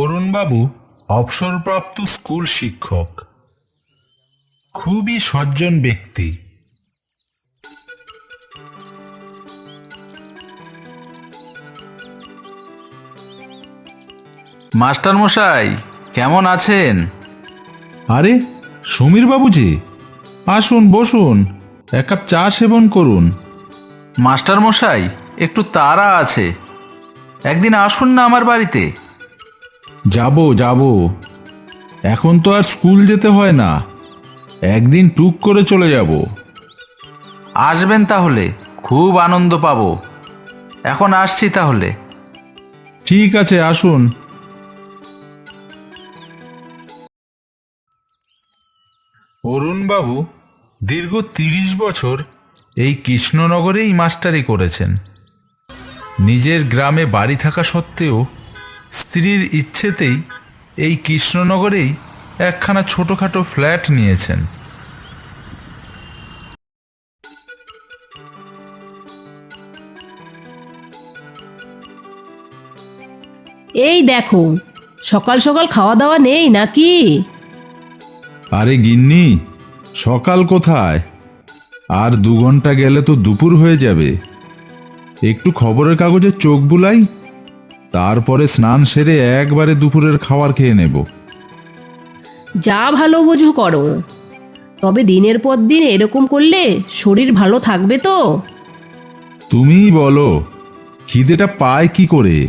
অরুণবাবু অবসরপ্রাপ্ত স্কুল শিক্ষক। খুবই সজ্জন ব্যক্তি। মাস্টার মশাই কেমন আছেন? আরে সমীর বাবুজি আসুন বসুন এক কাপ চা সেবন করুন। মাস্টার মশাই একটু তাড়া আছে। একদিন আসুন না আমার বাড়িতে। যাব যাব। এখন তো আর স্কুল যেতে হয় না। একদিন টুক করে চলে যাব। আসবেন তাহলে, খুব আনন্দ পাবো। এখন আসছি তাহলে। ঠিক আছে, আসুন। অরুণবাবু, দীর্ঘ তিরিশ বছর এই কৃষ্ণনগরেই মাস্টারি করেছেন। নিজের গ্রামে বাড়ি থাকা সত্ত্বেও স্ত্রীর ইচ্ছেতেই এই কৃষ্ণনগরেই একখানা ছোটোখাটো ফ্ল্যাট নিয়েছেন। এই দেখো সকাল সকাল খাওয়া দাওয়া নেই নাকি? আরে গিন্নি সকাল কোথায়? আর দু ঘণ্টা গেলে তো দুপুর হয়ে যাবে। একটু খবরের কাগজে চোখ বুলাই। তারপরে স্নান সেরে একবারে দুপুরের খাবার খেয়ে নেব। যা ভালো বোঝো করো। তবে দিনের পর দিন এরকম করলে শরীর ভালো থাকবে তো। তুমিই বলো খিদেটা পায় কি করে?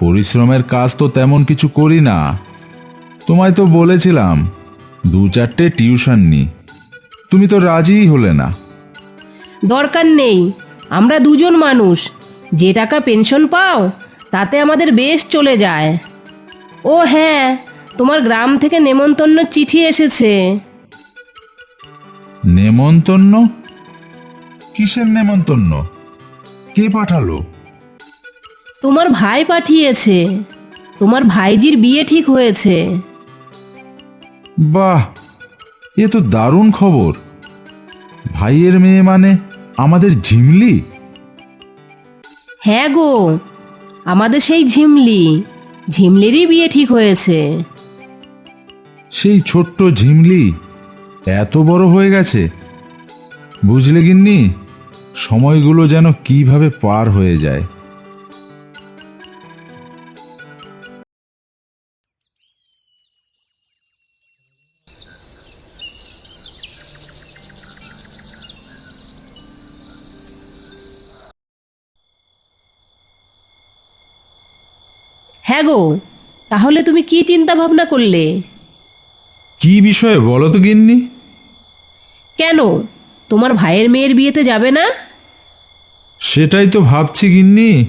পরিশ্রমের কাজ তো তেমন কিছু করি না। তোমায় তো বলেছিলাম দু চারটে টিউশন নি। তুমি তো রাজিই হলে না। দরকার নেই আমরা দুজন মানুষ। যে টাকা পেনশন পাও তাতে আমাদের বেশ চলে যায়। ও হ্যাঁ তোমার গ্রাম থেকে নেমন্তন্ন চিঠি এসেছে। নেমন্তন্ন? কিসের নেমন্তন্ন? কে পাঠালো? তোমার ভাই পাঠিয়েছে। তোমার ভাইজির বিয়ে ঠিক হয়েছে। বাহ এ তো দারুণ খবর। ভাইয়ের মেয়ে মানে আমাদের ঝিমলি? হ্যাঁ গো আমাদের সেই ঝিমলি। ঝিমলিরই বিয়ে ঠিক হয়েছে। সেই ছোট্ট ঝিমলি এত বড় হয়ে গেছে। বুঝলে গিন্নি? সময়গুলো যেন কীভাবে পার হয়ে যায়। হ্যাঁ গো তাহলে তুমি কি চিন্তা ভাবনা করলে? কি বিষয়ে বলো তো গিন্নি? কেন? তোমার ভাইয়ের মেয়ের বিয়েতে যাবে না? সেটাই তো ভাবছি গিন্নি।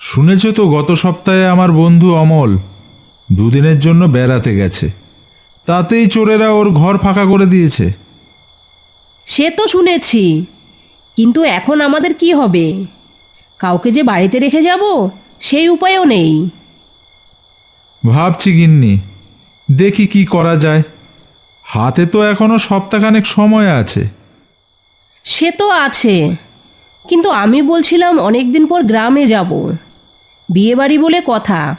শুনেছ তো গত সপ্তাহে আমার বন্ধু অমল দুদিনের জন্য বেড়াতে গেছে। তাতেই চোরেরা ওর ঘর ফাঁকা করে দিয়েছে। সে তো শুনেছি কিন্তু এখন আমাদের কি হবে? কাউকে যে বাড়িতে রেখে যাব সেই উপায়ও নেই। ভাবছি গিন্নি দেখি কি করা যায়। হাতে তো এখনও সপ্তাহখানেক সময় আছে। সে তো আছে কিন্তু আমি বলছিলাম অনেক দিন পর গ্রামে যাব। বিয়ে বাড়ি বলে কথা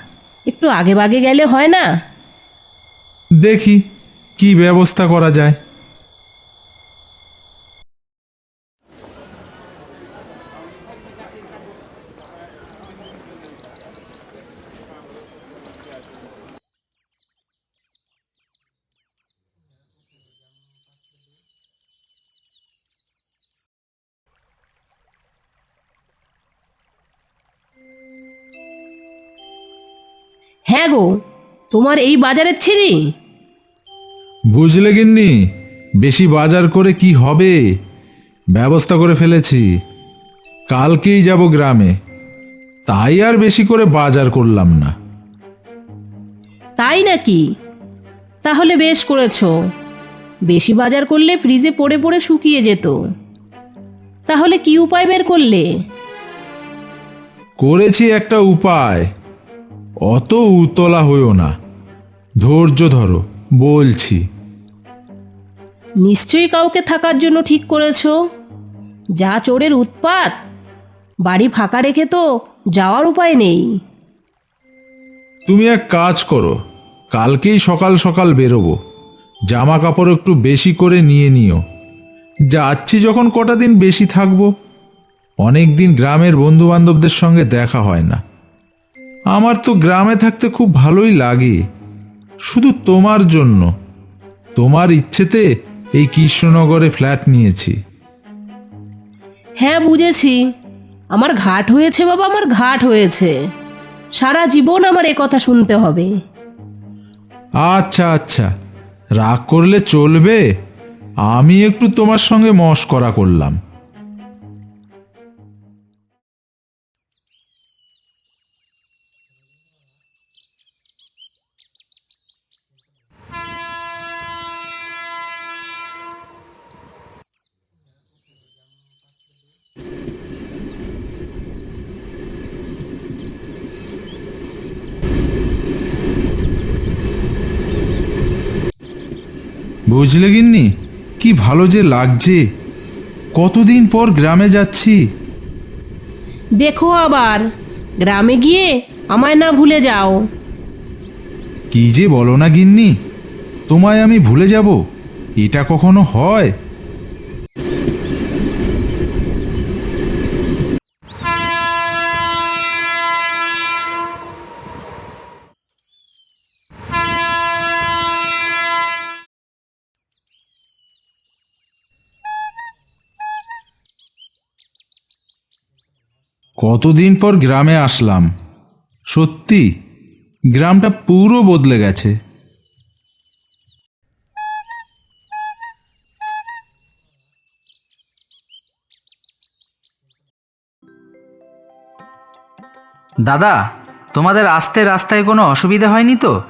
একটু আগে বাগে গেলে হয় না? দেখি কি ব্যবস্থা করা যায়। হ্যাঁ গো তোমার এই বাজারের ছিঁড়ি বুঝলে গিন্নি বেশি বাজার করে কি হবে? ব্যবস্থা করে ফেলেছি। কালকেই যাব গ্রামে। তাই আর বেশি করে বাজার করলাম না। তাই নাকি? তাহলে বেশ করেছ। বেশি বাজার করলে ফ্রিজে পড়ে পড়ে শুকিয়ে যেত। তাহলে কি উপায় বের করলে? করেছি একটা উপায়। অত উতলা হইও না। ধৈর্য ধরো বলছি। নিশ্চয়ই কাউকে থাকার জন্য ঠিক করেছ। যা চোরের উৎপাত বাড়ি ফাঁকা রেখে তো যাওয়ার উপায় নেই। তুমি এক কাজ করো কালকেই সকাল সকাল বেরোবো। জামা কাপড় একটু বেশি করে নিয়ে নিও। যাচ্ছি যখন কটা দিন বেশি থাকব। অনেক দিন গ্রামের বন্ধু বান্ধবদের সঙ্গে দেখা হয় না। আমার তো গ্রামে থাকতে খুব ভালোই লাগে। শুধু তোমার জন্য। তোমার ইচ্ছেতে এই কৃষ্ণনগরে ফ্ল্যাট নিয়েছি। হ্যাঁ বুঝেছি। আমার ঘাট হয়েছে বাবা আমার ঘাট হয়েছে। সারা জীবন আমার এ কথা শুনতে হবে। আচ্ছা আচ্ছা। রাগ করলে চলবে। আমি একটু তোমার সঙ্গে মস্করা করলাম। বুঝলে গিন্নি? কি ভালো যে লাগছে। কতদিন পর গ্রামে যাচ্ছি। দেখো আবার গ্রামে গিয়ে আমায় না ভুলে যাও। কি যে বলো না গিন্নি তোমায় আমি ভুলে যাব এটা কখনো হয়? কতদিন পর গ্রামে আসলাম? সত্যি গ্রামটা পুরো বদলে গেছে। দাদা তোমাদের আসতে রাস্তায় কোনো অসুবিধা হয়নি তো?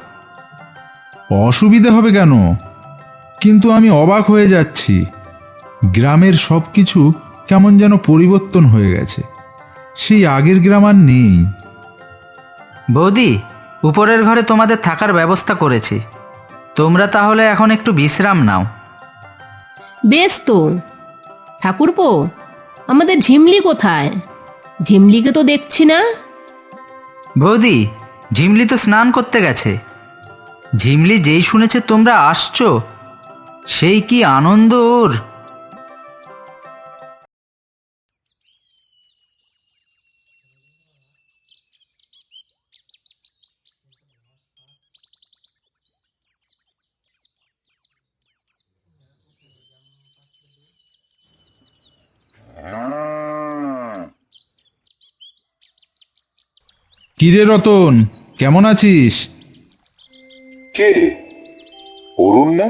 অসুবিধে হবে কেন? কিন্তু আমি অবাক হয়ে যাচ্ছি। গ্রামের সব কিছু কেমন যেন পরিবর্তন হয়ে গেছে। সেই আগের গ্রাম আর নেই। বৌদি উপরের ঘরে তোমাদের থাকার ব্যবস্থা করেছি। তোমরা তাহলে এখন একটু বিশ্রাম নাও। বেশ তো। ঠাকুরপো আমাদের ঝিমলি কোথায়? ঝিমলিকে তো দেখছি না। বৌদি ঝিমলি তো স্নান করতে গেছে। ঝিমলি যেই শুনেছে তোমরা আসছো সেই কি আনন্দ ওর? কিরে রতন কেমন আছিস? কে? অরুণ না?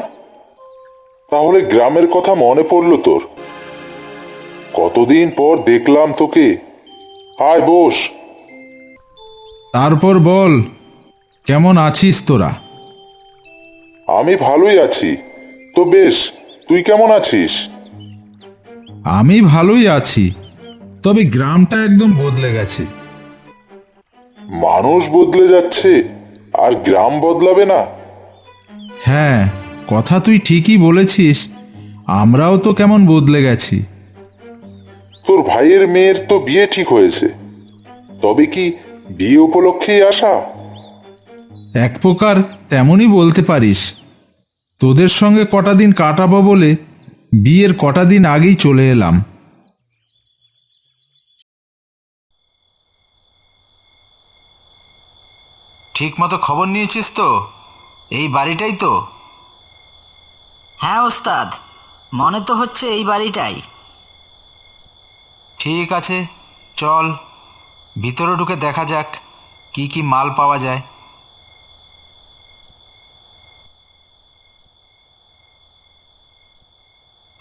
তাহলে গ্রামের কথা মনে পড়ল তোর। কতদিন পর দেখলাম তোকে। আয় বস। তারপর বল কেমন আছিস তোরা? আমি ভালোই আছি। তো বেশ তুই কেমন আছিস? আমি ভালোই আছি তবে গ্রামটা একদম বদলে গেছে। মানুষ বদলে যাচ্ছে আর গ্রাম বদলাবে না। হ্যাঁ কথা তুই ঠিকই বলেছিস। আমরাও তো কেমন বদলে গেছি। তোর ভাইয়ের মেয়ের তো বিয়ে ঠিক হয়েছে। তবে কি বিয়ে উপলক্ষেই আসা? এক প্রকার তেমনই বলতে পারিস। তোদের সঙ্গে কটা দিন কাটাবো বলে বিয়ের কটা দিন আগেই চলে এলাম। ঠিক মতো খবর নিয়েছিস তো? এই বাড়িটাই তো। হ্যাঁ ওস্তাদ মনে তো হচ্ছে এই বাড়িটাই। ঠিক আছে চল ভিতরে ঢুকে দেখা যাক কি কি মাল পাওয়া যায়।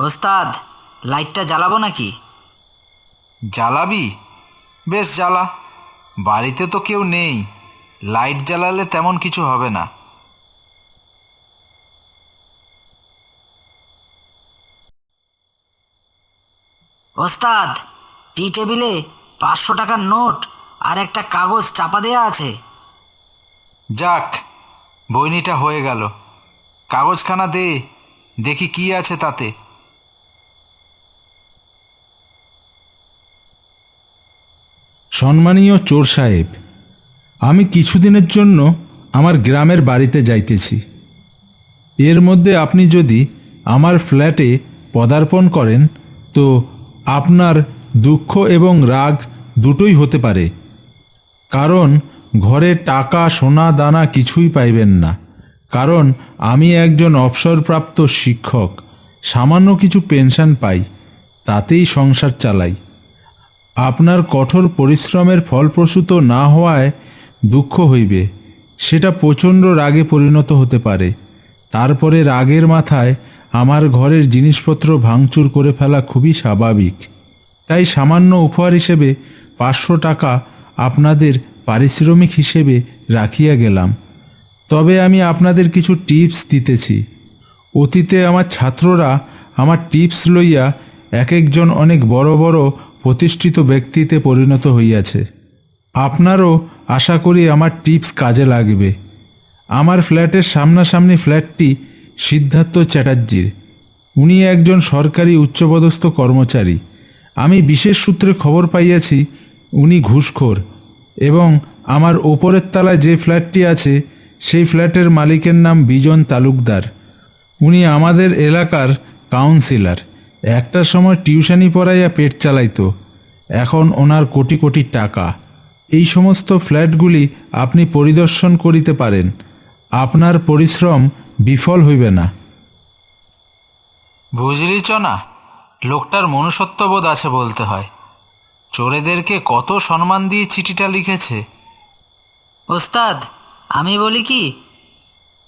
ওস্তাদ লাইটটা জ্বালাবো নাকি? জ্বালাবি? বেশ জ্বালা বাড়িতে তো কেউ নেই। লাইট জ্বালালে তেমন কিছু হবে না। ওস্তাদ টি টেবিলে পাঁচশো টাকার নোট আর একটা কাগজ চাপা দেয়া আছে। যাক বইনিটা হয়ে গেল। কাগজখানা দে দেখি কি আছে তাতে। সম্মানীয় চোর সাহেব আমি কিছুদিনের জন্য আমার গ্রামের বাড়িতে যাইতেছি। এর মধ্যে আপনি যদি আমার ফ্ল্যাটে পদার্পণ করেন, তো আপনার দুঃখ এবং রাগ দুটোই হতে পারে। কারণ ঘরে টাকা, সোনা, দানা কিছুই পাইবেন না। কারণ আমি একজন অবসরপ্রাপ্ত শিক্ষক, সামান্য কিছু পেনশন পাই, তাতেই সংসার চালাই। আপনার কঠোর পরিশ্রমের ফলপ্রসূত না হওয়ায় দুঃখ হইবে। সেটা প্রচণ্ড রাগে পরিণত হতে পারে। তারপরে রাগের মাথায় আমার ঘরের জিনিসপত্র ভাঙচুর করে ফেলা খুবই স্বাভাবিক। তাই সামান্য উপহার হিসেবে পাঁচশো টাকা আপনাদের পারিশ্রমিক হিসেবে রাখিয়া গেলাম। তবে আমি আপনাদের কিছু টিপস দিতেছি। অতীতে আমার ছাত্ররা আমার টিপস লইয়া এক একজন অনেক বড় বড় প্রতিষ্ঠিত ব্যক্তিতে পরিণত হইয়াছে। আপনারও আশা করি আমার টিপস কাজে লাগবে। আমার ফ্ল্যাটের সামনাসামনি ফ্ল্যাটটি সিদ্ধার্থ চ্যাটার্জির। উনি একজন সরকারি উচ্চপদস্থ কর্মচারী। আমি বিশেষ সূত্রে খবর পাইয়াছি, উনি ঘুষখোর এবং আমার ওপরের তলায় যে ফ্ল্যাটটি আছে, সেই ফ্ল্যাটের মালিকের নাম বিজন তালুকদার। উনি আমাদের এলাকার কাউন্সিলর। একটা সময় টিউশনি পড়াইয়া পেট চালাইতো। এখন ওনার কোটি কোটি টাকা। এই সমস্ত ফ্ল্যাটগুলি আপনি পরিদর্শন করিতে পারেন। আপনার পরিশ্রম বিফল হইবে না। বুঝলি না? লোকটার মনুষ্যত্ববোধ আছে বলতে হয়। চোরেদেরকে কত সম্মান দিয়ে চিঠিটা লিখেছে। ওস্তাদ আমি বলি কি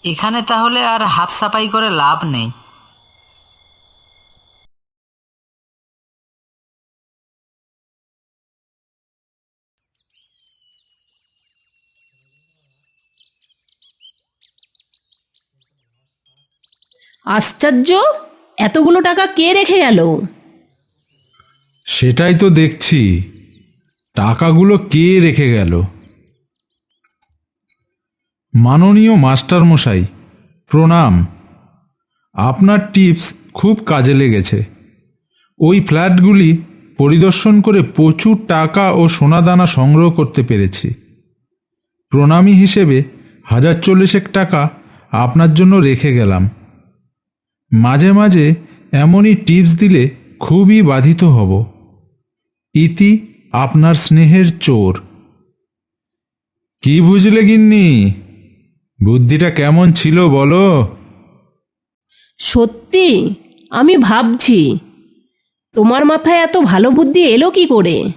এখানে তাহলে আর হাত সাফাই করে লাভ নেই। আশ্চর্য? এতগুলো টাকা কে রেখে গেল? সেটাই তো দেখছি। টাকাগুলো কে রেখে গেল? মাননীয় মাস্টার মশাই প্রণাম। আপনার টিপস খুব কাজে লেগেছে। ওই ফ্ল্যাটগুলি পরিদর্শন করে প্রচুর টাকা ও সোনাদানা সংগ্রহ করতে পেরেছি। প্রণামী হিসেবে হাজার চল্লিশেক টাকা আপনার জন্য রেখে গেলাম। মাঝে মাঝে এমনই টিপস দিলে খুবই বাধিত হব। ইতি আপনার স্নেহের চোর। কি বুঝলে গিন্নি? বুদ্ধিটা কেমন ছিল বলো? সত্যি, আমি ভাবছি। তোমার মাথায় এত ভালো বুদ্ধি এলো কি করে?